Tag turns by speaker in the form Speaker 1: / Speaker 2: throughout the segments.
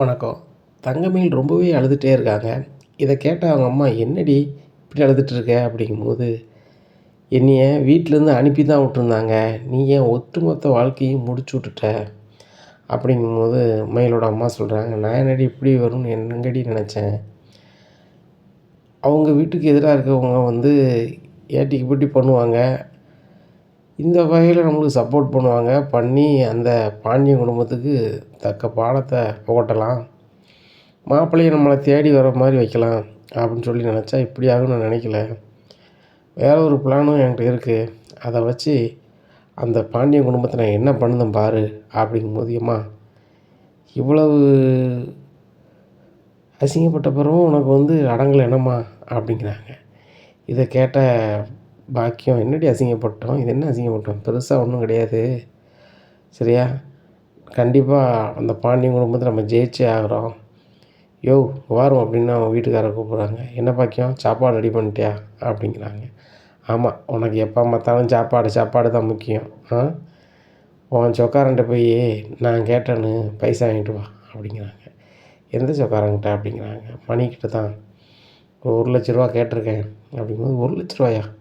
Speaker 1: வணக்கம். தங்கமயில் ரொம்பவே அழுதுகிட்டே இருக்காங்க. இதை கேட்ட அவங்க அம்மா என்னடி இப்படி அழுதுகிட்ருக்க அப்படிங்கும்போது என்னைய வீட்டிலேருந்து அனுப்பி தான் விட்டுருந்தாங்க. நீ ஏன் ஒட்டுமொத்த வாழ்க்கையும் முடிச்சு விட்டுட்ட? அப்படிங்கும்போது மயிலோட அம்மா சொல்கிறாங்க நான் என்னடி இப்படி வரும்னு என்னங்கடி நினச்சேன்? அவங்க வீட்டுக்கு எதிராக இருக்கவங்க வந்து ஏட்டிக்கு போட்டி பண்ணுவாங்க? இந்த வகையில் நம்மளுக்கு சப்போர்ட் பண்ணுவாங்க. பண்ணி அந்த பாண்டிய குடும்பத்துக்கு தக்க பாடத்தை புகட்டலாம். மாப்பிள்ளையை நம்மளை தேடி வர மாதிரி வைக்கலாம் அப்படின்னு சொல்லி நினச்சா இப்படி ஆகும்னு நான் நினைக்கல. வேற ஒரு பிளானும் என்கிட்ட இருக்குது அதை வச்சு அந்த பாண்டிய குடும்பத்தை நான் என்ன பண்ணுதேன் பாரு அப்படிங்கும்போது அம்மா இவ்வளவு அசிங்கப்பட்ட பிறகும் உனக்கு வந்து அடங்கலை என்னம்மா? அப்படிங்கிறாங்க. இதை கேட்ட பாக்கியம். என்னடி அசிங்கப்பட்டோம்? இது என்ன அசிங்கப்பட்டோம்? பெருசாக ஒன்றும் கிடையாது. சரியா? கண்டிப்பாக அந்த பாண்டியன் குடும்பத்தில் நம்ம ஜெயிச்சே ஆகிறோம். யோ வாரும் அப்படின்னு அவங்க வீட்டுக்காரரை கூப்பிட்றாங்க. என்ன பாக்கியம்? சாப்பாடு ரெடி பண்ணிட்டியா? அப்படிங்கிறாங்க. ஆமாம் உனக்கு எப்போ பார்த்தாலும் சாப்பாடு சாப்பாடு தான் முக்கியம். ஆ? உன் சொக்காரன்ட்ட போய் நான் கேட்டேன்னு பைசா வாங்கிட்டு வா அப்படிங்கிறாங்க. எந்த சொக்காரங்கிட்ட அப்படிங்கிறாங்க. மணிக்கிட்ட தான். ஒரு லட்ச ரூபா கேட்டிருக்கேன். அப்படிங்கும்போது ஒரு லட்ச ரூபாயா?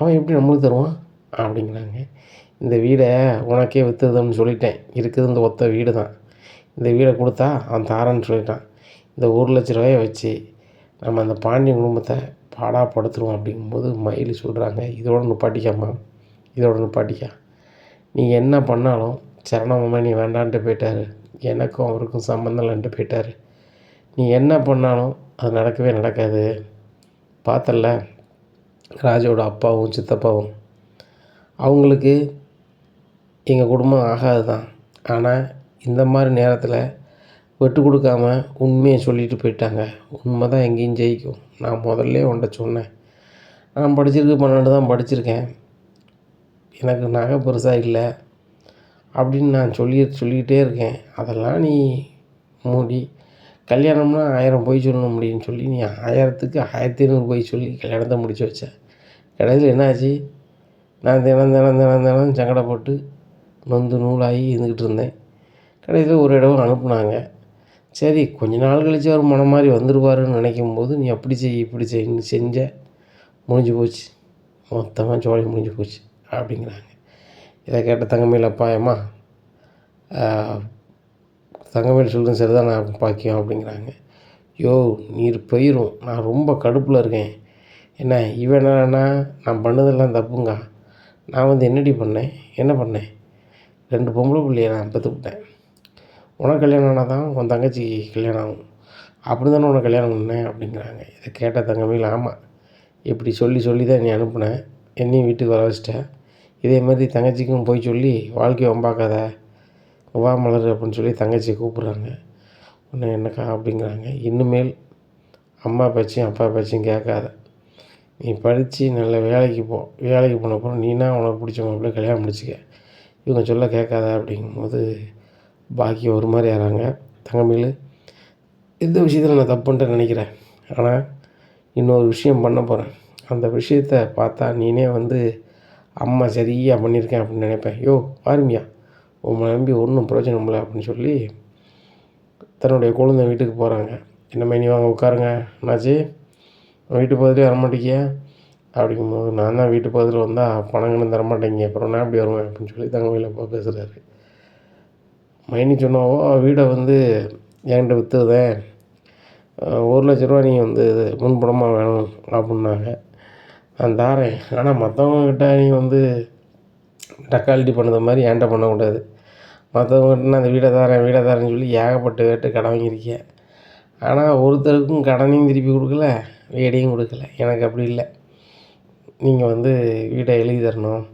Speaker 1: அவன் எப்படி நம்மளுக்கு தருவான்? அப்படிங்கிறாங்க. இந்த வீடை உனக்கே விற்றுதம்னு சொல்லிட்டேன். இருக்குது இந்த ஒத்த வீடு தான். இந்த வீடை கொடுத்தா அவன் தாரேன்னு சொல்லிட்டான். இந்த ஒரு லட்ச ரூபாயை வச்சு நம்ம அந்த பாண்டிய குடும்பத்தை பாடாப்படுத்துருவோம் அப்படிங்கும்போது மயில் சொல்கிறாங்க இதோட நிப்பாட்டிக்காம்மா இதோட நிப்பாட்டிக்கா. நீ என்ன பண்ணாலும் சரணமாமா நீ வேண்டான்ட்டு போயிட்டாரு. எனக்கும் அவருக்கும் சம்மந்தம் இல்லைன்ட்டு போயிட்டாரு. நீ என்ன பண்ணாலும் அது நடக்கவே நடக்காது. பார்த்தல்ல ராஜோட அப்பாவும் சித்தப்பாவும் அவங்களுக்கு எங்கள் குடும்பம் ஆகாது தான் ஆனால் இந்த மாதிரி நேரத்தில் விட்டு கொடுக்காம உண்மையை சொல்லிட்டு போயிட்டாங்க. உண்மை தான் எங்கேயும் ஜெயிக்கும். நான் முதல்லே உன்ட்ட சொன்னேன். நான் படிச்சிருக்கு பன்னெண்டு தான் படிச்சிருக்கேன். எனக்கு நகை பெருசாக இல்லை அப்படின்னு நான் சொல்லி சொல்லிக்கிட்டே இருக்கேன். அதெல்லாம் நீ மூடி கல்யாணம்னா ஆயிரம் பொய் சொல்லணும் அப்படின்னு சொல்லி நீ ஆயிரத்துக்கு ஆயிரத்தி ஐநூறு பொய் சொல்லி கல்யாணத்தை முடிச்சு வச்சேன் கடைசியில் என்னாச்சு? நான் தினம் தினம் தினம் தினம் சங்கடப்பட்டு நொந்து நூலாகி இருந்துக்கிட்டு இருந்தேன். கடைசியில் ஒரு இடம் அனுப்புனாங்க. சரி கொஞ்ச நாள் கழிச்சு அவர் மனம் மாதிரி வந்துடுவாருன்னு நினைக்கும் போது நீ அப்படி செய் இப்படி செய்ன்னு செஞ்ச முடிஞ்சு போச்சு. மொத்தமாக ஜோலி முடிஞ்சு போச்சு அப்படிங்கிறாங்க. இதை கேட்ட தங்கமையில் அப்பாயம்மா தங்கமேல் தங்கமயில் சரி சரிதான் நான் பாக்கியம் அப்படிங்கிறாங்க. யோ நீர் பயிரும். நான் ரொம்ப கடுப்பில் இருக்கேன். என்ன இவன் என்னன்னா நான் பண்ணதெல்லாம் தப்புங்க? நான் வந்து என்னடி பண்ணேன்? என்ன பண்ணேன்? ரெண்டு பொம்பளை பிள்ளைய நான் பெற்றுக்கிட்டேன் உனக்கு கல்யாணம் ஆனால் தான் உன் தங்கச்சிக்கு கல்யாணம் ஆகும். அப்படி தானே உனக்கு கல்யாணம் பண்ணேன்? அப்படிங்கிறாங்க. இதை கேட்ட தங்கமையில் ஆமாம் இப்படி சொல்லி சொல்லி தான் நீ அனுப்புனேன் என்னையும் வீட்டுக்கு வர வச்சிட்டேன். இதே மாதிரி தங்கச்சிக்கும் போய் சொல்லி வாழ்க்கையை வம்பாக்காத. வா மலர் அப்படின்னு சொல்லி தங்கச்சியை கூப்பிட்றாங்க. உன்னை என்னக்கா அப்படிங்கிறாங்க. இன்னுமேல் அம்மா பேச்சையும் அப்பா பேச்சையும் கேட்காத. நீ படித்து நல்ல வேலைக்கு போ வேலைக்கு போனப்புறம் நீனா உனக்கு பிடிச்ச மாப்பிள்ளை கல்யாணம் முடிச்சிக்க. இவங்க சொல்ல கேட்காத அப்படிங்கும்போது பாக்கியம் ஒரு மாதிரி ஆகிறாங்க தங்கமயில் இந்த விஷயத்தில் நான் தப்புன்ட்டு நினைக்கிறேன். ஆனால் இன்னொரு விஷயம் பண்ண போகிறேன் அந்த விஷயத்த பார்த்தா நீனே வந்து அம்மா சரியாக பண்ணியிருக்கேன் அப்படின்னு நினைப்பேன். யோ பாருமியா உங்களை நம்பி ஒன்றும் பிரயோஜனம் இல்லை அப்படின்னு சொல்லி தன்னுடைய குழந்தை வீட்டுக்கு போகிறாங்க என்ன நீ வாங்க உட்காருங்க என்னாச்சு? வீட்டு பக்கத்துலேயே வரமாட்டேங்கியா. அப்படிங்கும்போது நான் தான் வீட்டு பக்கத்தில் வந்தால் பணங்களும் தரமாட்டேங்க அப்புறம் நான் எப்படி வருவேன் அப்படின்னு சொல்லி தங்கமயில் அப்பா பேசுகிறாரு மைனி சொன்னாவோ வீடை வந்து என்கிட்ட விற்றுதேன் ஒரு லட்ச ரூபா நீங்கள் வந்து இது முன்பணமாக வேணும் அப்படின்னாங்க. நான் தாரேன். ஆனால் மற்றவங்கக்கிட்ட நீ வந்து டக்காலிட்டி பண்ணது மாதிரி என்கிட்ட பண்ணக்கூடாது. மற்றவங்ககிட்ட நான் அந்த வீடை தாரேன் வீடை தாரேன்னு சொல்லி ஏகப்பட்ட கேட்டு கடன் வாங்கியிருக்கேன். ஆனால் ஒருத்தருக்கும் கடனையும் திருப்பி கொடுக்கல. வீடையும் கொடுக்கல. எனக்கு அப்படி இல்லை. நீங்கள் வந்து வீடை எழுதி தரணும்.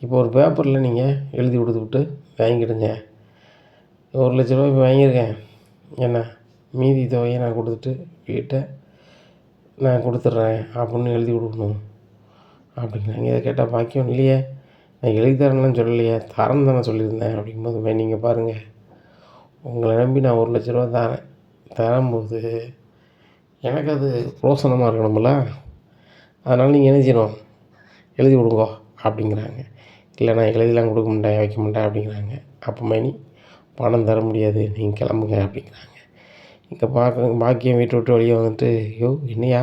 Speaker 1: இப்போ ஒரு பேப்பரில் நீங்கள் எழுதி கொடுத்துவிட்டு வாங்கிக்கிடுங்க ஒரு லட்ச ரூபா இப்போ வாங்கியிருக்கேன். என்ன? மீதி தொகையை நான் கொடுத்துட்டு வீட்டை நான் கொடுத்துட்றேன் அப்படின்னு எழுதி கொடுக்கணும். அப்படிங்கிறாங்க. இதை கேட்டால் பாக்கியம் இல்லையே. நான் எழுதி தரேன்லாம் சொல்லலையே. தரம் தானே சொல்லியிருந்தேன். அப்படிங்கும்போது நீங்கள் பாருங்கள் உங்களை நம்பி நான் ஒரு லட்ச ரூபா தரேன். தரும்போது எனக்கு அது பிரோசனமாக இருக்கணும்ல. அதனால் நீங்கள் என்ன செய்யணும் எழுதி கொடுங்கோ அப்படிங்கிறாங்க. இல்லை நான் எழுதிலாம் கொடுக்க மாட்டேன் வைக்க மாட்டேன் அப்படிங்கிறாங்க. அப்போ மணி பணம் தர முடியாது நீங்கள் கிளம்புங்க அப்படிங்கிறாங்க. இங்கே பார்க்க பாக்கியம் வீட்டை விட்டு வெளியே வந்துட்டு ஐயோ என்னையா?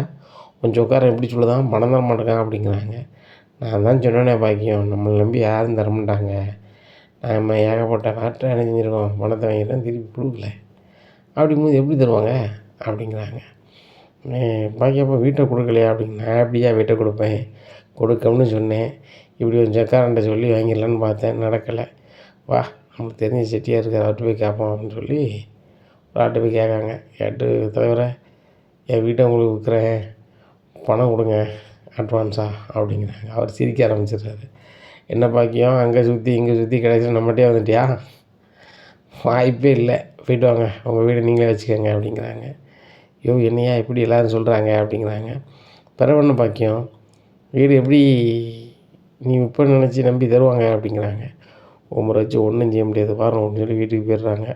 Speaker 1: கொஞ்சம் உட்கார எப்படி சொல்லுதான் பணம் தர மாட்டேங்க அப்படிங்கிறாங்க. நான் தான் சொன்னேனே பாக்கியம். நம்மளை நம்பி யாரும் தர மாட்டாங்க. நம்ம ஏகப்பட்ட நாட்டை அணிஞ்சிருக்கோம். பணத்தை வாங்கிட்டேன் திருப்பி கொடுக்கல. அப்படிங்கும்போது எப்படி தருவாங்க? அப்படிங்கிறாங்க. பாக்கியப்பா வீட்டை கொடுக்கலையா? அப்படின்னு நான் எப்படியா வீட்டை கொடுப்பேன். கொடுக்கணும்னு சொன்னேன். இப்படி ஒரு ஜக்காரன்ட்ட சொல்லி வாங்கிடலான்னு பார்த்தேன். நடக்கலை. வா நமக்கு தெரிஞ்ச செட்டியாக இருக்கார். அவர்கிட்ட போய் கேட்போம் அப்படின்னு சொல்லி ஒரு ஆட்டை போய் கேட்காங்க. கேட்டு தலைவரை என் வீட்டை உங்களுக்கு விற்கிறேன் பணம் கொடுங்க அட்வான்ஸாக அப்படிங்கிறாங்க. அவர் சிரிக்க ஆரம்பிச்சிடுறாரு. என்ன பாக்கியம்? அங்கே சுற்றி இங்கே சுற்றி கிடைச்சி நம்மகிட்டே வந்துட்டியா? வாய்ப்பே இல்லை. போய்ட்டு வாங்க. உங்கள் வீடை நீங்களே வச்சுக்கோங்க அப்படிங்கிறாங்க. ஐயோ என்னையா இப்படி எல்லோரும் சொல்கிறாங்க அப்படிங்கிறாங்க. பிறவண்ண பாக்கியம் வீடு எப்படி நீ இப்போ நினச்சி நம்பி தருவாங்க அப்படிங்கிறாங்க. உமரை வச்சு ஒன்றும் செய்ய முடியாது. வரோம் அப்படின்னு சொல்லி வீட்டுக்கு போயிடுறாங்க.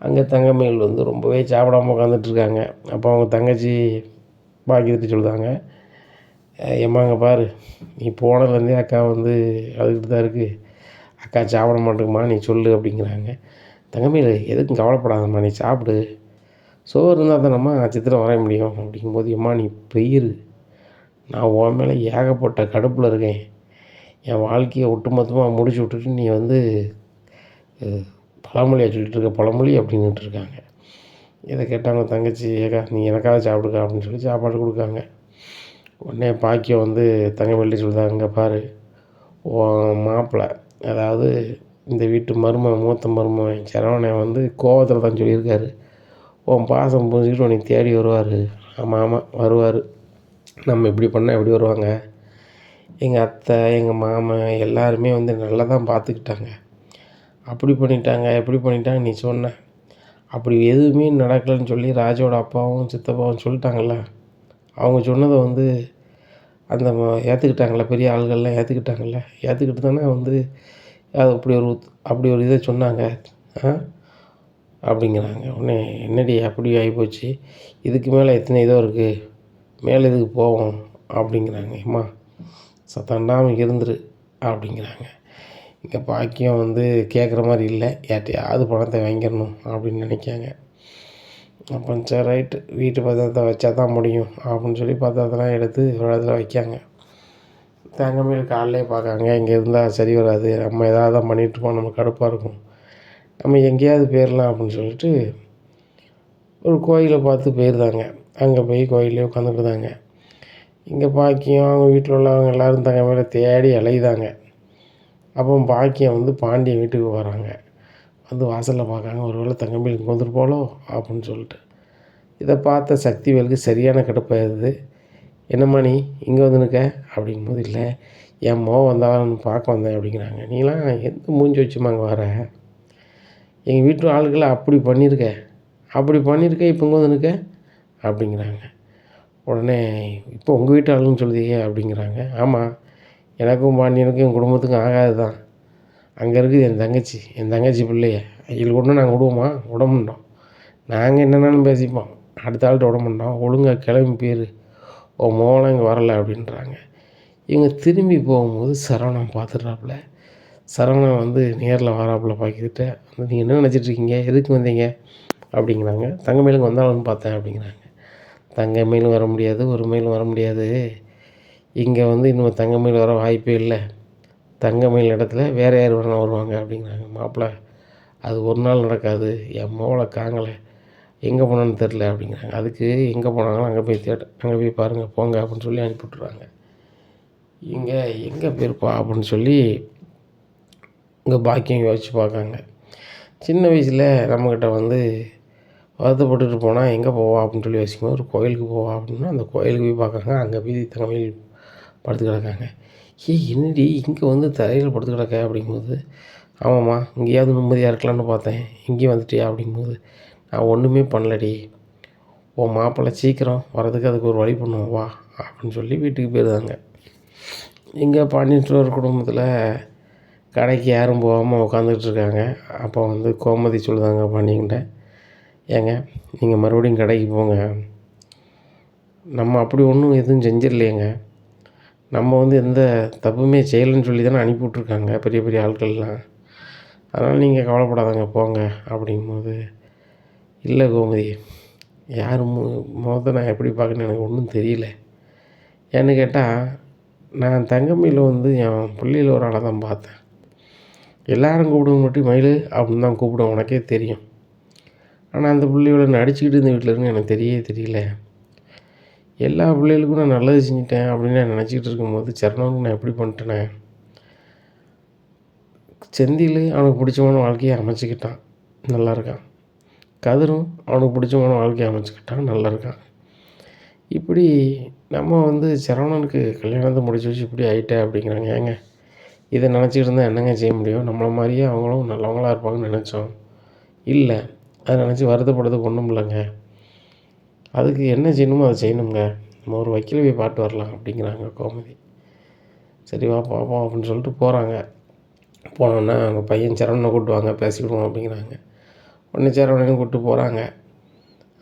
Speaker 1: அங்கே தங்கமயில் வந்து ரொம்பவே சாப்பிடாம உட்காந்துட்ருக்காங்க அப்போ அவங்க தங்கச்சி பாக்கியத்துட்டு சொல்லுதாங்க. ஏம்மா பாரு. நீ போனதுலேருந்தே அக்கா வந்து அழுதுகிட்டு தான் இருக்குது அக்கா சாப்பிட மாட்டேங்குமா? நீ சொல்லு அப்படிங்கிறாங்க. தங்கமயில் எதுக்கும் கவலைப்படாதம்மா. நீ சாப்பிடு. சோறு இருந்தால் தானம்மா சித்திரம் வரைய முடியும் அப்படிங்கும்போது எம்மா நீ பெயிரு. நான் உன் மேலே ஏகப்பட்ட கடுப்பில் இருக்கேன். என் வாழ்க்கையை ஒட்டுமொத்தமாக முடிச்சு விட்டுட்டு நீ வந்து பழமொழியாக சொல்லிகிட்டு இருக்க பழமொழி அப்படின்னுட்டு இருக்காங்க. இதை கேட்டாங்க தங்கச்சி ஏக்கா நீ எனக்காக சாப்பிடுக்கா அப்படின்னு சொல்லி சாப்பாடு கொடுக்காங்க. உடனே பாக்கியம் வந்து தங்கமல்லி சொல்லுதாங்க பாரு. மாப்பிள்ளை அதாவது இந்த வீட்டு மருமகன் மூத்த மருமகன் சரவணன் வந்து கோவத்தில் தான் சொல்லியிருக்காரு. உன் பாசம் புரிஞ்சுக்கிட்டு உன்னை தேடி வருவார். ஆமாம் ஆமாம் வருவார். நம்ம இப்படி பண்ணால் எப்படி வருவாங்க? எங்கள் அத்தை எங்கள் மாமன் எல்லாருமே வந்து நல்லா தான் பார்த்துக்கிட்டாங்க அப்படி பண்ணிட்டாங்க எப்படி பண்ணிட்டாங்க நீ சொன்ன. அப்படி எதுவுமே நடக்கலைன்னு சொல்லி ராஜோட அப்பாவும் சித்தப்பாவும் சொல்லிட்டாங்கல்ல? அவங்க சொன்னதை வந்து அந்த ஏற்றுக்கிட்டாங்கள பெரிய ஆள்கள்லாம் ஏற்றுக்கிட்டாங்கல்ல ஏற்றுக்கிட்டு தானே வந்து அது அப்படி ஒரு அப்படி ஒரு இதை சொன்னாங்க. ஆ? அப்படிங்கிறாங்க. உடனே என்னடி அப்படி ஆகிப்போச்சு? இதுக்கு மேலே எத்தனை இதோ இருக்குது மேலே இதுக்கு போவோம் அப்படிங்கிறாங்க. அம்மா சத்தாண்டாமல் இருந்துரு அப்படிங்கிறாங்க. இங்கே பாக்கியம் வந்து கேட்குற மாதிரி இல்லை. யார்ட்டையாவது பணத்தை வாங்கிடணும் அப்படின்னு நினைக்காங்க. அப்போ சரி ரைட்டு. வீட்டு பத்திரத்தை வச்சா தான் முடியும் அப்படின்னு சொல்லி பத்திரத்தெல்லாம் எடுத்து ஒரு இடத்துல வைக்காங்க. தங்கமேல் காலையிலே பார்க்காங்க. இங்கே இருந்தால் சரி வராது. நம்ம எதாவது தான் பண்ணிகிட்ருப்போம் நம்ம கடுப்பாக இருக்கும். நம்ம எங்கேயாவது போயிடலாம் அப்படின்னு சொல்லிட்டு ஒரு கோயிலை பார்த்து போயிருந்தாங்க. அங்கே போய் கோயிலே உட்காந்துருந்தாங்க இங்கே பாக்கியம் அவங்க வீட்டில் உள்ளவங்க எல்லோரும் தங்க மேலே தேடி அலையுதாங்க. அப்போ பாக்கியம் வந்து பாண்டியன் வீட்டுக்கு வராங்க. வந்து வாசலில் பார்க்காங்க ஒரு வேளை தங்கம்பி இங்கே வந்துருப்பாளோ அப்படின்னு சொல்லிட்டு. இதை பார்த்த சக்திவேலுக்கு சரியான கடுப்பாயிருது என்னம்மா நீ இங்கே வந்து நிற்க? அப்படிங்கும்போது இல்லை. என் மோ வந்தாலும் பார்க்க வந்தேன் அப்படிங்கிறாங்க. நீலாம் எந்த மூஞ்சி வச்சுமா அங்கே வர? எங்கள் வீட்டு ஆளுகளை அப்படி பண்ணியிருக்க அப்படி பண்ணியிருக்க இப்போ இங்கே வந்து நிற்க அப்படிங்கிறாங்க. உடனே இப்போ உங்கள் வீட்டு ஆளுன்னு சொல்லுதீங்க அப்படிங்கிறாங்க. ஆமாம் எனக்கும் பாண்டியனுக்கும் என் குடும்பத்துக்கும் ஆகாது தான் அங்கே இருக்குது என் தங்கச்சி என் தங்கச்சி பிள்ளைய. இதில் ஒன்றும் நாங்கள் விடுவோமா? விட மாட்டோம் நாங்கள் என்னென்னு பேசிப்போம். அடுத்த ஆள்கிட்ட விட மாட்டோம் ஒழுங்காக கிளம்பி போயிரு. ஓ மோளம் இங்கே வரலை அப்படின்றாங்க. இவங்க திரும்பி போகும்போது சரவணம் பார்த்துட்றாப்புல. சரவணன் வந்து நேரில் வராப்புல பார்க்கிட்டு வந்து நீங்கள் என்ன நினச்சிட்ருக்கீங்க? எதுக்கு வந்தீங்க? அப்படிங்கிறாங்க. தங்கமயிலுக்கு வந்தாலும் பார்த்தேன் அப்படிங்கிறாங்க. தங்கமயிலும் வர முடியாது ஒரு மயிலும் வர முடியாது. இங்கே வந்து இன்னும் தங்கமயில் வர வாய்ப்பே இல்லை. தங்கமயில் இடத்துல வேறு யார் வேணால் வருவாங்க அப்படிங்கிறாங்க. மாப்பிள்ளை அது ஒரு நாள் நடக்காது. என் மோளை காங்கலை எங்கே போனான்னு தெரில அப்படிங்கிறாங்க. அதுக்கு எங்கே போனாங்களோ அங்கே போய் தேட அங்கே போய் பாருங்கள் போங்க அப்படின்னு சொல்லி அனுப்பிவிட்றாங்க இங்கே எங்கே போயிருப்பா? அப்படின்னு சொல்லி இங்கே பாக்கியம் யோசிச்சு பார்க்காங்க. சின்ன வயசில் நம்மக்கிட்ட வந்து வருத்தப்பட்டுட்டு போனால் எங்கே போவா? அப்படின்னு சொல்லி யோசிக்கும் ஒரு கோயிலுக்கு போவா? அப்படின்னா அந்த கோயிலுக்கு போய் பார்க்குறாங்க. அங்கே போய் தங்கமயில் படுத்து கிடக்காங்க. ஏ என்னடி? இங்கே வந்து தரையில் படுத்து கிடக்க? அப்படிங்கும்போது ஆமாம்மா இங்கேயாவது நிம்மதியாக இருக்கலாம்னு பார்த்தேன். இங்கேயும் வந்துட்டியா? அப்படிங்கும்போது நான் ஒன்றுமே பண்ணலடி. உன் மாப்பிள்ளை சீக்கிரம் வரதுக்கு அதுக்கு ஒரு வழி பண்ணுவோம். வா அப்படின்னு சொல்லி வீட்டுக்கு போயிருந்தாங்க. எங்கள் பாண்டியன் குடும்பத்தில் கடைக்கு யாரும் போகாமல் உட்காந்துட்டு இருக்காங்க அப்போ வந்து கோமதி சொல்லுதாங்க பாண்டியன்கிட்ட ஏங்க நீங்கள் மறுபடியும் கடைக்கு போங்க. நம்ம அப்படி ஒன்றும் எதுவும் செஞ்சிடலையேங்க. நம்ம வந்து எந்த தப்புமே செய்யலைன்னு சொல்லி தானே அனுப்பிவிட்ருக்காங்க பெரிய பெரிய ஆட்கள்லாம். அதனால் நீங்கள் கவலைப்படாதங்க போங்க அப்படிங்கும்போது இல்லை கோமதி யார் மு நான் எப்படி பார்க்கணுன்னு எனக்கு ஒன்றும் தெரியல. ஏன்னு கேட்டால் நான் தங்கமயில வந்து என் பிள்ளையில ஒரு ஆளை தான் பார்த்தேன். எல்லாரும் கூப்பிடுவோம் மட்டும் மயில் அப்படின்னு தான் கூப்பிடுவேன் உனக்கே தெரியும். ஆனால் அந்த பிள்ளையோட நடிச்சுக்கிட்டு இந்த வீட்டில் இருந்து எனக்கு தெரியவே தெரியல. எல்லா பிள்ளைகளுக்கும் நான் நல்லது செஞ்சுட்டேன் அப்படின்னு நான் நினச்சிக்கிட்டு இருக்கும்போது சரணனுக்கு நான் எப்படி பண்ணிட்டேனே? செந்தில் அவனுக்கு பிடிச்சமான வாழ்க்கையை அமைச்சிக்கிட்டான் நல்லா இருக்கான். கதிரும் அவனுக்கு பிடிச்சமான வாழ்க்கையை அமைச்சிக்கிட்டான் நல்லா இருக்கான். இப்படி நம்ம வந்து சரவணனுக்கு கல்யாணத்தை முடிச்சு வச்சு இப்படி ஆகிட்டேன் அப்படிங்கிறாங்க ஏங்க? இதை நினச்சிக்கிட்டு இருந்தால் என்னங்க செய்ய முடியும்? நம்மளை மாதிரியே அவங்களும் நல்லவங்களா இருப்பாங்கன்னு நினச்சோம். இல்லை அதை நினச்சி வருத்தப்படுறதுக்கு ஒன்றும் இல்லைங்க. அதுக்கு என்ன செய்யணுமோ அதை செய்யணுங்க. நம்ம ஒரு வக்கீல் போய் பார்த்து வரலாம் அப்படிங்கிறாங்க கோமதி. சரி வா பார்ப்போம் அப்படின்னு சொல்லிட்டு போகிறாங்க போனோன்னே அவங்க பையன் சரவணனை கூப்பிட்டு வாங்க பேசிவிடுவோம் அப்படிங்கிறாங்க. உடனே சரவணனையும் கூப்பிட்டு போகிறாங்க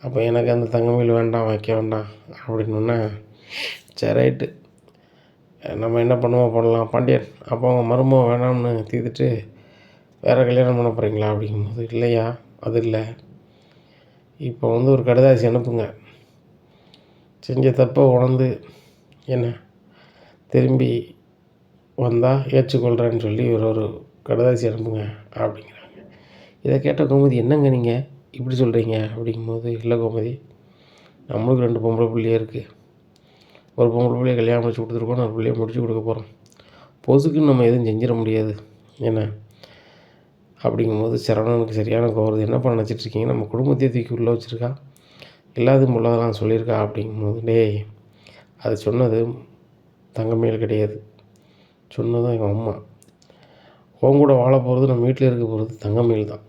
Speaker 1: அப்போ எனக்கு அந்த தங்கமயில் வேண்டாம் வைக்க வேண்டாம் அப்படின்னோடனே சரி ரைட்டு. நம்ம என்ன பண்ணுவோம் பண்ணலாம். பாண்டியன் அப்போ அவங்க மருமகம் வேணாம்னு தீர்த்துட்டு வேறு கல்யாணம் பண்ண போகிறீங்களா அப்படிங்கும்போது இல்லையா? அது இல்லை. இப்போ வந்து ஒரு கடிதாசி அனுப்புங்க. செஞ்ச தப்பை உணர்ந்து என்ன? திரும்பி வந்தால் ஏற்றுக்கொள்கிறேன்னு சொல்லி ஒரு ஒரு கடுதாசி அனுப்புங்க அப்படிங்கிறாங்க. இதை கேட்ட கோமதி என்னங்க நீங்கள் இப்படி சொல்கிறீங்க அப்படிங்கும்போது இல்லை கோமதி நம்மளுக்கு ரெண்டு பொம்பளை பிள்ளையே இருக்குது ஒரு பொம்பளை பிள்ளைய கல்யாணம் முடிச்சு கொடுத்துருக்கோம் நான் பிள்ளைய முடிச்சு கொடுக்க போகிறோம் பொசுக்குன்னு நம்ம எதுவும் செஞ்சிட முடியாது. என்ன? அப்படிங்கும்போது சரவணனுக்கு சரியான கோவம். என்ன பண்ண நினச்சிட்ருக்கீங்க நம்ம குடும்பத்தை தூக்கி உள்ளே வச்சுருக்கா? எல்லாத்தையும் உள்ளதெல்லாம் சொல்லியிருக்கா அப்படிங்கும்போது டேய் அது சொன்னது தங்கமேல் கிடையாது. சொன்னதும் எங்கள் அம்மா. உன் கூட வாழ போகிறது நம்ம வீட்டில் இருக்க போகிறது தங்கமேல் தான்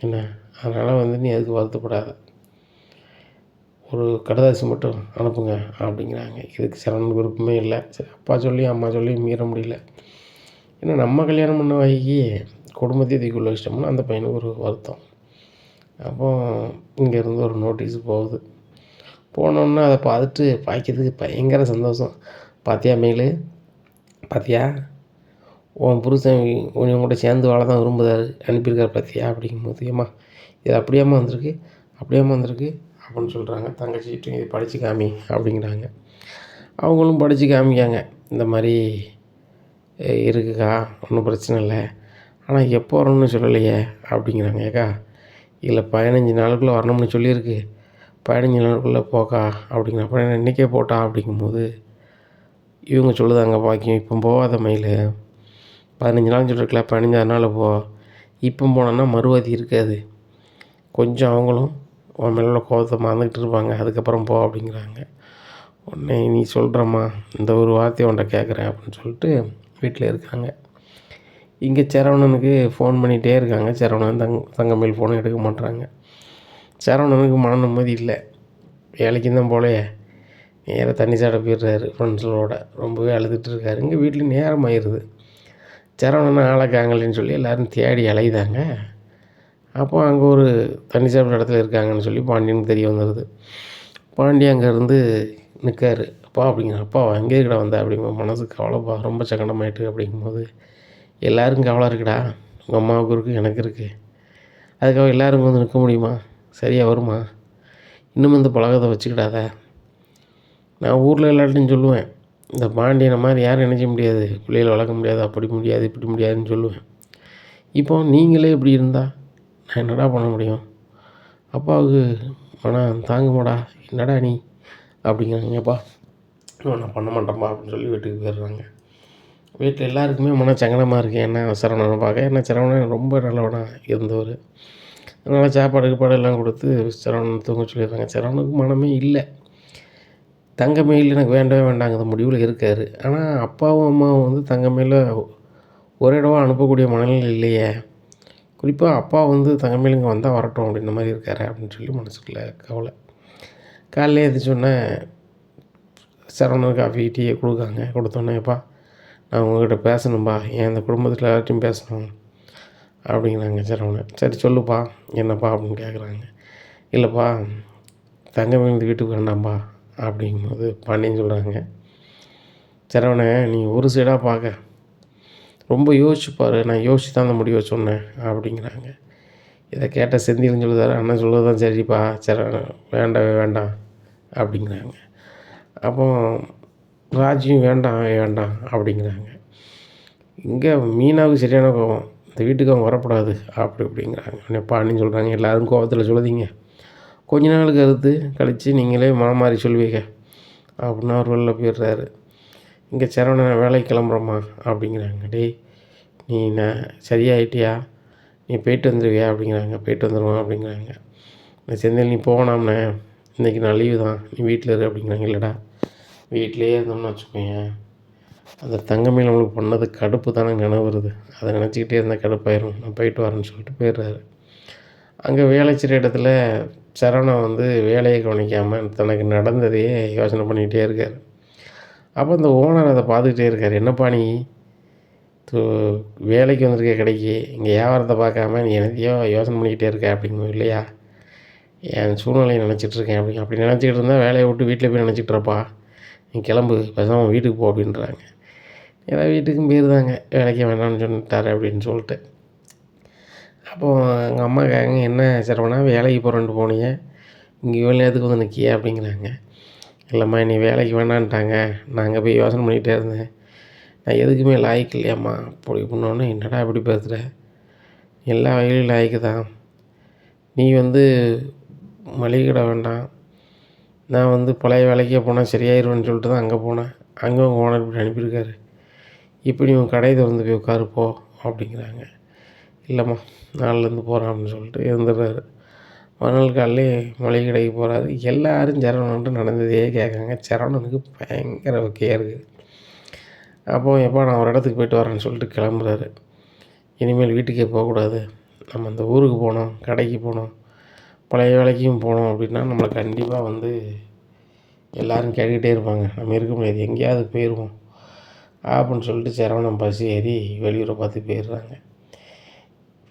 Speaker 1: என்ன? அதனால் வந்து நீ அதுக்கு வருத்தப்படாத. ஒரு கடதாசி மட்டும் அனுப்புங்க அப்படிங்கிறாங்க. இதுக்கு சரண் விருப்பமே இல்லை. சரி அப்பா சொல்லி அம்மா சொல்லி மீற முடியல. ஏன்னா நம்ம கல்யாணம் பண்ண வகைக்கு குடும்பத்தை தீக்குள்ள வச்சிட்டோம்னா அந்த பையனுக்கு ஒரு வருத்தம். அப்போ இங்கேருந்து ஒரு நோட்டீஸ் போகுது. போனோன்னா அதை பார்த்துட்டு பாய்க்கிறதுக்கு பயங்கர சந்தோஷம். பார்த்தியா மேலு? பார்த்தியா உன் புருஷன் உன் கூட சேர்ந்து வாழ தான் விரும்புதாரு அனுப்பியிருக்காரு பார்த்தியா அப்படிங்கும்போது ஏம்மா இது அப்படியாம்மா வந்திருக்கு? அப்படியாம்மா வந்திருக்கு? அப்படின்னு சொல்கிறாங்க தங்கச்சிட்டும் இது படித்து காமி அப்படிங்கிறாங்க. அவங்களும் படித்து காமிக்காங்க. இந்த மாதிரி இருக்குக்கா ஒன்றும் பிரச்சனை இல்லை. ஆனால் எப்போ வரணும்னு சொல்லலையே அப்படிங்கிறாங்க. ஏக்கா இல்லை பதினஞ்சு நாளுக்குள்ளே வரணும்னு சொல்லியிருக்கு. பதினஞ்சு நாளுக்குள்ளே போக்கா அப்படிங்கிறப்ப இன்றைக்கே போட்டா அப்படிங்கும்போது இவங்க சொல்லுதாங்க பாக்கியம் இப்போ போகாத மயில். பதினஞ்சு நாள் சொல்லிருக்கல பதினஞ்சாவது நாள் போ. இப்போ போனோன்னா மறுவாதி இருக்காது. கொஞ்சம் அவங்களும் உன் மேலே உள்ள கோபத்தை மறந்துக்கிட்டு இருப்பாங்க. அதுக்கப்புறம் போ அப்படிங்கிறாங்க. உடனே நீ சொல்கிறம்மா இந்த ஒரு வார்த்தையை உன்ட்ட கேட்குறேன் அப்படின்னு சொல்லிட்டு வீட்டில் இருக்காங்க. இங்கே சரவணனுக்கு ஃபோன் பண்ணிகிட்டே இருக்காங்க. சரவணன் தங் தங்கமேல் ஃபோனும் எடுக்க மாட்டுறாங்க சரவணனுக்கு மன நிம்மதி இல்லை. வேலைக்கு தான் போலையே. நேராக தண்ணி சாட போயிடுறாரு ஃப்ரெண்ட்ஸோட ரொம்பவே அழுதுட்டு இருக்காரு. இங்கே வீட்டில் நேரம் ஆயிடுது சரவணனை ஆளை சொல்லி எல்லோரும் தேடி அலையுதாங்க. அப்போ அங்கே ஒரு தண்ணி சாப்பிட்ற இடத்துல இருக்காங்கன்னு சொல்லி பாண்டியனுக்கு தெரிய வந்துடுது பாண்டி அங்கேருந்து நிற்காரு அப்பா அப்படிங்கிற அப்பா எங்கே இருக்கடா வந்த? அப்படிங்கும்போது மனசு கவலைப்பா ரொம்ப சங்கடமாயிட்டு அப்படிங்கும்போது எல்லாருக்கும் கவலை இருக்குடா. உங்கள் அம்மாவுக்கு இருக்குது எனக்கு இருக்குது அதுக்காக எல்லாரும் வந்து நிற்க முடியுமா? சரியாக வருமா? இன்னும் இந்த பழக்கத்தை வச்சுக்கிடாத. நான் ஊரில் எல்லார்ட்டையும் சொல்லுவேன் இந்த பாண்டியனை மாதிரி யாரும் நினைக்க முடியாது. பிள்ளைகளை வளர்க்க முடியாது அப்படி முடியாது இப்படி முடியாதுன்னு சொல்லுவேன். இப்போ நீங்களே இப்படி இருந்தால் நான் என்னடா பண்ண முடியும்? அப்பாவுக்கு மனம் தாங்குமாடா என்னடா நீ? அப்படிங்கிறாங்கப்பா. நான் பண்ண மாட்டேன்ப்பா அப்படின்னு சொல்லி வீட்டுக்கு போயிடுறாங்க. வீட்டில் எல்லாருக்குமே மன சங்கடமாக இருக்குது என்ன சரவணனை பார்க்க. ஏன்னா சரவணன் ரொம்ப நல்லவனாக இருந்தவர். அதனால் சாப்பாடு கீப்பாடு எல்லாம் கொடுத்து சரவணன் தூங்க சொல்லிடுறாங்க. சரவணனுக்கு மனமே இல்லை. தங்கமயில் எனக்கு வேண்டவே வேண்டாங்கிற முடிவில் இருக்கார். ஆனால் அப்பாவும் அம்மாவும் வந்து தங்கமேல ஒரே இடவா அனுப்பக்கூடிய மனநிலை இல்லையே. குறிப்பாக அப்பா வந்து தங்கமயில் இங்கே வந்தால் வரட்டும் அப்படின்ற மாதிரி இருக்காரு அப்படின்னு சொல்லி மனசுக்குள்ள கவலை. காலையில் எழுந்திரிச்சோன்னே சரவணன் காஃபி டீயை கொடுக்காங்க. கொடுத்தோன்னேப்பா நான் உங்ககிட்ட பேசணும்பா. ஏன் இந்த குடும்பத்தில் எல்லார்ட்டையும் பேசணும்? அப்படிங்கிறாங்க சரவணன். சரி சொல்லுப்பா. என்னப்பா? அப்படின்னு கேட்குறாங்க இல்லைப்பா தங்கமே இந்த வீட்டுக்கு வேண்டாம்ப்பா அப்படிங்கும்போது பாண்டியன் சொல்கிறாங்க சரவணன் நீ ஒரு சைடாக பார்க்க. ரொம்ப யோசிச்சுப்பார் நான் யோசிச்சு தான் அந்த முடிவை சொன்னேன் அப்படிங்கிறாங்க. இதை கேட்ட செந்தில்னு சொல்லுதாரு அண்ணன் சொல்கிறது தான் சரிப்பா சரி வேண்டவே வேண்டாம் அப்படிங்கிறாங்க. அப்போ ராஜியும் வேண்டாம் வேண்டாம் அப்படிங்கிறாங்க. இங்கே மீனாவுக்கு சரியான கோபம் இந்த வீட்டுக்கு அவங்க வரப்படாது அப்படி இப்படிங்கிறாங்க. உடனே பாண்டின்னு சொல்கிறாங்க எல்லோரும் கோபத்தில் சொல்லுதீங்க. கொஞ்ச நாளுக்கு அறுத்து கழித்து நீங்களே மனம் மாறி சொல்லுவீங்க அப்படின்னு அவர் வெளில போயிடுறாரு. இங்கே சரவணன் வேலைக்கு கிளம்புறோம்மா அப்படிங்கிறாங்க. டேய் நீ நான் சரியாயிட்டியா? நீ போயிட்டு வந்துடுவியா அப்படிங்கிறாங்க. போயிட்டு வந்துடுவோம் அப்படிங்கிறாங்க. நான் செந்தில் நீ போகணாம்ண்ணே இன்றைக்கி நான் லீவு தான். நீ வீட்டில் இரு அப்படிங்கிறாங்க. இல்லைடா வீட்டிலேயே இருந்தோம்னு வச்சுக்கோங்க அந்த தங்கமே நம்மளுக்கு பண்ணது கடுப்பு தானே நினைவு வருது. அதை நினச்சிக்கிட்டே இருந்தால் கடுப்பாயிரும். நான் போயிட்டு வரேன்னு சொல்லிட்டு போயிடுறாரு. அங்கே வேலை செய்கிற இடத்துல சரவணன் வந்து வேலையை கவனிக்காமல் தனக்கு நடந்ததையே யோசனை பண்ணிக்கிட்டே இருக்கார். அப்போ இந்த ஓனர் அதை பார்த்துக்கிட்டே இருக்கார். என்னப்பா நீ? தூ வேலைக்கு வந்திருக்க கடைக்கு இங்கே வியாபாரத்தை பார்க்காம நீ எனத்தையோ யோசனை பண்ணிக்கிட்டே இருக்க அப்படிங்கும் இல்லையா? என் சூழ்நிலையை நினச்சிட்ருக்கேன் அப்படி அப்படி நினச்சிக்கிட்டு இருந்தால் வேலையை விட்டு வீட்டில் போய் நினச்சிட்ருப்பா நீ கிளம்பு பேசாமல் வீட்டுக்கு போ அப்படின்றாங்க. ஏதாவது வீட்டுக்கும் போயிருந்தாங்க. வேலைக்கு வேண்டாம்னு சொல்லிட்டாரு அப்படின்னு சொல்லிட்டு. அப்போது எங்கள் அம்மா கேட்காங்க என்ன சரவணா வேலைக்கு போகிறேன்ட்டு போனீங்க. இங்கே இவ்வளோ நேரத்துக்கு வந்து நிற்கிய அப்படிங்கிறாங்க. இல்லைம்மா நீ வேலைக்கு வேணான்ட்டாங்க. நான் அங்கே போய் யோசனை பண்ணிகிட்டே இருந்தேன். நான் எதுக்குமே லாய்க்கு இல்லையாம்மா. அப்படி பண்ணோன்னே என்னடா இப்படி பேசுகிற எல்லா வகையிலும் லாய்க்கு தான். நீ வந்து மளிகை கடை வேண்டாம். நான் வந்து பழைய வேலைக்கே போனால் சரியாயிருவேன்னு சொல்லிட்டு தான் அங்கே போனேன். அங்கே ஓனர் இப்படி அனுப்பியிருக்காரு. இப்படி உன் கடை திறந்து போய் உட்காருப்போ அப்படிங்கிறாங்க. இல்லைம்மா நாளிலேருந்து போகிறான் அப்படின்னு சொல்லிட்டு இருந்துடுறாரு. மறுநாள் காலையிலே மளிகை கடைக்கு போகிறாரு எல்லோரும் சரவணன்ட்டு நடந்ததே கேட்காங்க சரவணனுக்கு பயங்கர ஒக்கையாக இருக்குது. அப்போது எப்போ நான் ஒரு இடத்துக்கு போயிட்டு வரேன்னு சொல்லிட்டு கிளம்புறாரு. இனிமேல் வீட்டுக்கே போகக்கூடாது. நம்ம அந்த ஊருக்கு போனோம் கடைக்கு போனோம் பழைய வேலைக்கும் போனோம் அப்படின்னா நம்மளை கண்டிப்பாக வந்து எல்லோரும் கேட்டுக்கிட்டே இருப்பாங்க. நம்ம இருக்க முடியாது எங்கேயாவது போயிடுவோம் அப்படின்னு சொல்லிட்டு சரவணன் பஸ் ஏறி வெளியூரை பார்த்து போயிடுறாங்க.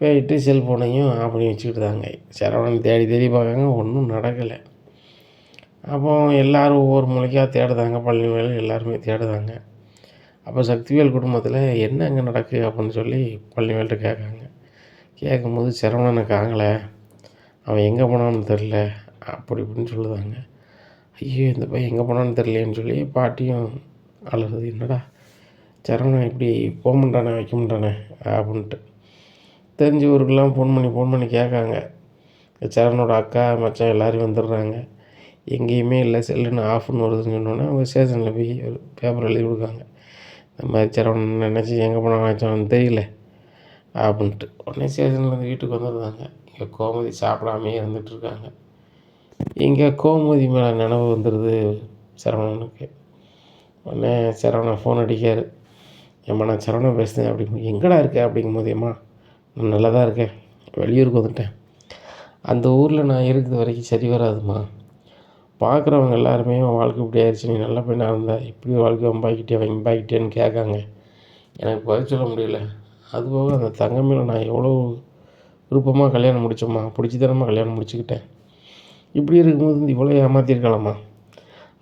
Speaker 1: போயிட்டு செல்ஃபோனையும் ஆஃப் பண்ணி வச்சுக்கிட்டு தாங்க சரவணன் தேடி தேடி பார்க்காங்க ஒன்றும் நடக்கலை. அப்போ எல்லோரும் ஒவ்வொரு மூலைக்காக தேடுதாங்க பழனி வேலை எல்லாருமே தேடுதாங்க. அப்போ சக்திவேல் குடும்பத்தில் என்ன அங்கே நடக்குது அப்படின்னு சொல்லி பழனிவேல்கிட்ட கேட்காங்க கேட்கும்போது சரவணனை காங்கலை அவன் எங்கே போனான்னு தெரில அப்படி இப்படின்னு சொல்லுதாங்க. ஐயோ இந்த பையன் எங்கே போனான்னு தெரிலேன்னு சொல்லி பாட்டியும் அழுகுது. என்னடா? சரவணன் இப்படி போக மாட்டானே வைக்க மாட்டானே? அப்படின்ட்டு. தெரிஞ்சவருக்கெல்லாம் ஃபோன் பண்ணி ஃபோன் பண்ணி கேட்காங்க. சரணோட அக்கா மச்சான் எல்லோரும் வந்துடுறாங்க. எங்கேயுமே இல்லை. செல்லுன்னு ஆஃப்னு வருதுன்னு சொன்னோன்னே அவங்க ஸ்டேஷனில் போய் ஒரு பேப்பர் எழுதி கொடுக்காங்க. இந்த மாதிரி சரவணன் நினச்சி எங்கே போனாங்க வச்சான்னு தெரியல. அப்படின்ட்டு உடனே ஸ்டேஷன்லேருந்து வீட்டுக்கு வந்துடுறாங்க. இங்கே கோமதி சாப்பிடாமே இருந்துகிட்ருக்காங்க இங்கே கோமதி மேலே நினைவு வந்துடுது சரவணனுக்கு. உடனே சரவணன் ஃபோன் அடிக்கார் ஏம்மா நான் சரவணன் பேசுகிறேன் அப்படிங்க எங்கடா இருக்க அப்படிங்கும்போது ஏம்மா நான் நல்லா தான் இருக்கேன். வெளியூருக்கு வந்துட்டேன். அந்த ஊரில் நான் இருக்கிற வரைக்கும் சரி வராதுமா. பார்க்குறவங்க எல்லாருமே உன் வாழ்க்கை இப்படி ஆயிடுச்சு நீ நல்ல பெண்ணாக இருந்தா இப்படி வாழ்க்கை வம்பாக்கிட்டே வம்பாக்கிட்டேன்னு கேட்காங்க. எனக்கு பதில் சொல்ல முடியல. அதுபோக அந்த தங்கமையில் நான் எவ்வளோ விருப்பமாக கல்யாணம் முடித்தோம்மா பிடிச்சித்தனமாக கல்யாணம் முடிச்சுக்கிட்டேன். இப்படி இருக்கும்போது இவ்வளோ ஏமாற்றிருக்கலாமா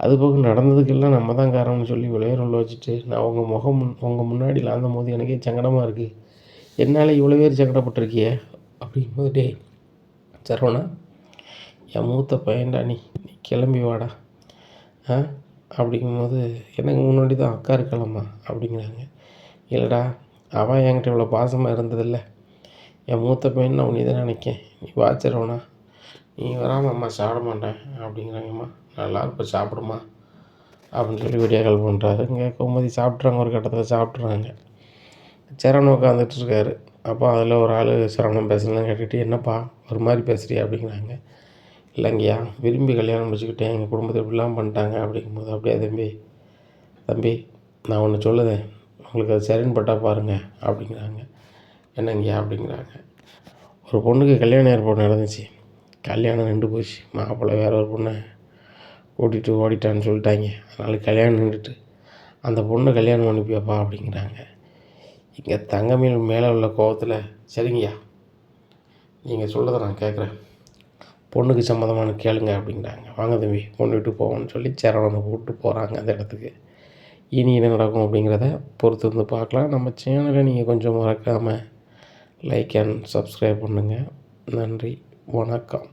Speaker 1: அதுபோக நடந்ததுக்கெல்லாம் நம்ம தான் காரணம்னு சொல்லி விளையாட வச்சுட்டு நான் உங்கள் முகம் உங்கள் முன்னாடி லாந்தும் போது எனக்கே சங்கடமாக இருக்குது என்னால் இவ்வளோ பேர் சங்கடப்பட்டிருக்கியே? அப்படிங்கும்போது டே சரவணா என் மூத்த பையன்டா நீ நீ கிளம்பி வாடா. ஆ? அப்படிங்கும்போது எனக்கு முன்னாடி தான் அக்கா இருக்கலாமா அப்படிங்கிறாங்க. இல்லைடா அவன் என்கிட்ட இவ்வளோ பாசமாக இருந்ததில்ல. என் மூத்த பையன் நான் உன்னை தான் நினைக்கேன். நீ வா சரவணா. நீ வராமல் அம்மா சாப்பிட மாட்டேன் அப்படிங்கிறாங்கம்மா. நல்லா இருப்ப சாப்பிடுமா அப்படின்னு சொல்லி வீடியோ கால் பண்ணுறாரு இங்கே கோமதி சாப்பிட்றாங்க ஒரு கட்டத்தில் சாப்பிட்றாங்க சரண் உட்காந்துட்ருக்காரு அப்போ அதில் ஒரு ஆள் சரவணன் பேசலாம் கேட்டுக்கிட்டு என்னப்பா ஒரு மாதிரி பேசுகிறியா அப்படிங்கிறாங்க. இல்லைங்கய்யா விரும்பி கல்யாணம் முடிச்சுக்கிட்டேன். எங்கள் குடும்பத்தை இப்படிலாம் பண்ணிட்டாங்க. அப்படிங்கும்போது அப்படியே தம்பி தம்பி நான் ஒன்று சொல்லுதேன். உங்களுக்கு அது சரின்னு பட்டால் பாருங்கள் அப்படிங்கிறாங்க. என்னங்கய்யா? அப்படிங்கிறாங்க. ஒரு பொண்ணுக்கு கல்யாணம் ஏற்பாடு நடந்துச்சு. கல்யாணம் நின்று போச்சு. மாப்பிள்ளை வேற ஒரு பொண்ணை கூட்டிகிட்டு ஓடிட்டான்னு சொல்லிட்டாங்க. அதனால் கல்யாணம் நின்றுட்டு அந்த பொண்ணை கல்யாணம் அனுப்பியாப்பா. அப்படிங்கிறாங்க. இங்கே தங்கமீன் மேலே உள்ள கோவத்தில் சரிங்கய்யா நீங்கள் சொல்கிறத நான் கேட்குறேன் பொண்ணுக்கு சம்மந்தமான கேளுங்க அப்படிங்கிறாங்க வாங்க தம்பி பொண்ணு விட்டு போவோம்னு சொல்லி சரவணனை கூப்பிட்டு போகிறாங்க அந்த இடத்துக்கு. இனி என்ன நடக்கும் அப்படிங்கிறத பொறுத்து வந்து பார்க்கலாம். நம்ம சேனலை நீங்கள் கொஞ்சம் மறக்காமல் லைக் அண்ட் சப்ஸ்கிரைப் பண்ணுங்கள் நன்றி வணக்கம்.